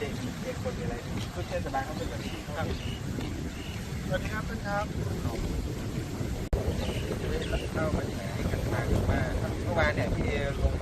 ได้มีเด็กคนมีอะไรทุกเทศบาลเขาเป็นแบบนี้ครับสวัสดีครับท่านครับเข้ามาที่ไหนกันทางมาเมื่อวานเนี่ยพี่เอลง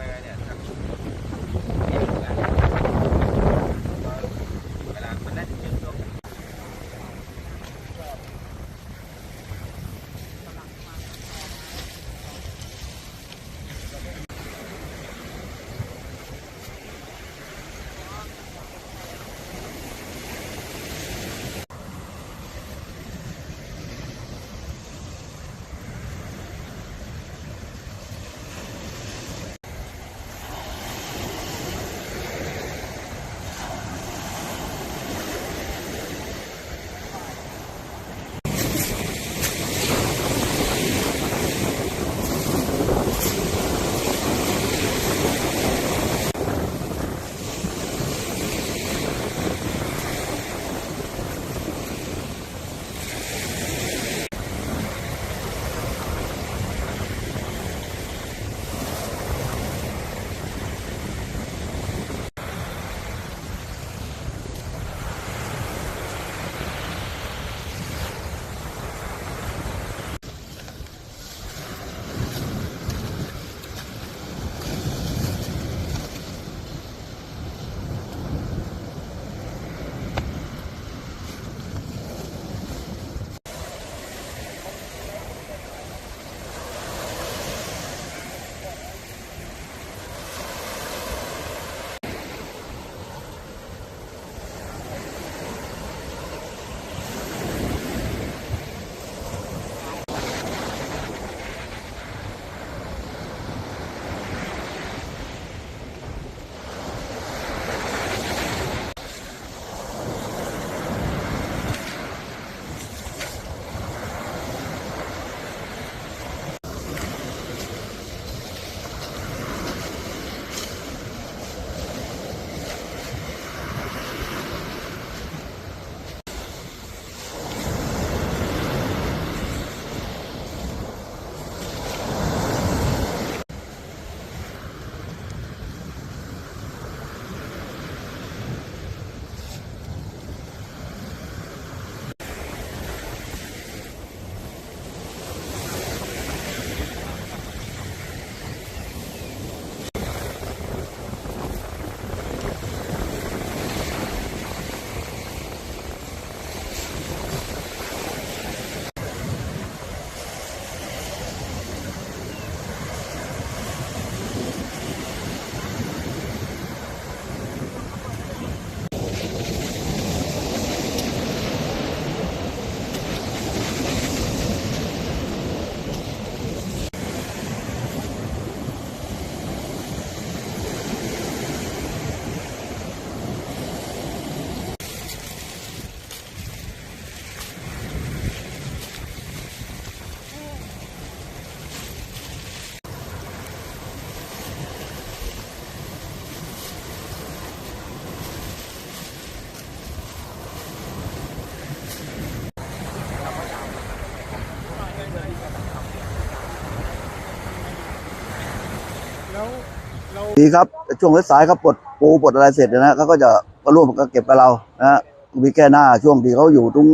ดีครับช่วงสายเขาปลดปูปลดอะไรเสร็จนะเขาก็จะมาร่วมกันเก็บกับเรานะฮะมีแก้หน้าช่วงที่เขาอยู่ตรง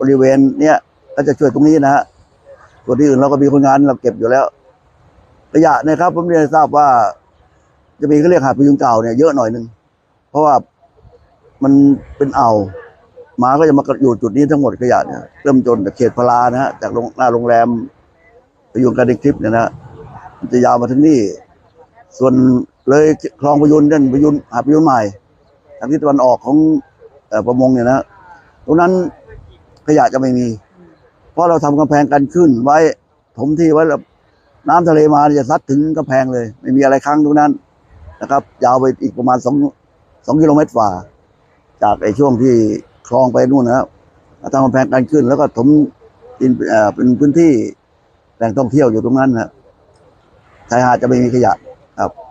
บริเวณเนี้ยก็จะช่วยตรงนี้นะฮะส่วนที่อื่นเราก็มีคนงานเราเก็บอยู่แล้วขยะนะครับผมเรียนทราบว่า จะมีเขาเรียกหาดพยุงเก่าเนี่ยเยอะหน่อยหนึงเพราะว่ามันเป็นอ่าวหมาก็จะมาอยู่จุดนี้ทั้งหมดขยะเนี่ยเริ่มจนจากเขตพลานะฮะจากหน้าโรงแรมพยุงกันในคลิปเนี่ยนะฮะมันจะยาวมาถึงนี่ ส่วนเลยคลองพยุนเด่นพยุนหาดพยุนใหม่ทางทิศตะวันออกของประมงเนี่ยนะตรงนั้นขยะจะไม่มี เพราะเราทำกำแพงกันขึ้น ไว้ถมที่ไว้แล้วน้ำทะเลมาจะซัดถึงกำแพงเลย ไม่มีอะไรค้างตรงนั้นนะครับ ยาวไปอีกประมาณสองสองกิโลเมตรฝ่า จากไอ้ช่วงที่คลองไปนู่นนะครับทำกำแพงกันขึ้น แล้วก็ถมดินเอ่อเป็นพื้นที่แหล่งท่องเที่ยวอยู่ตรงนั้นนะชายหาดจะไม่มีขยะ ครับ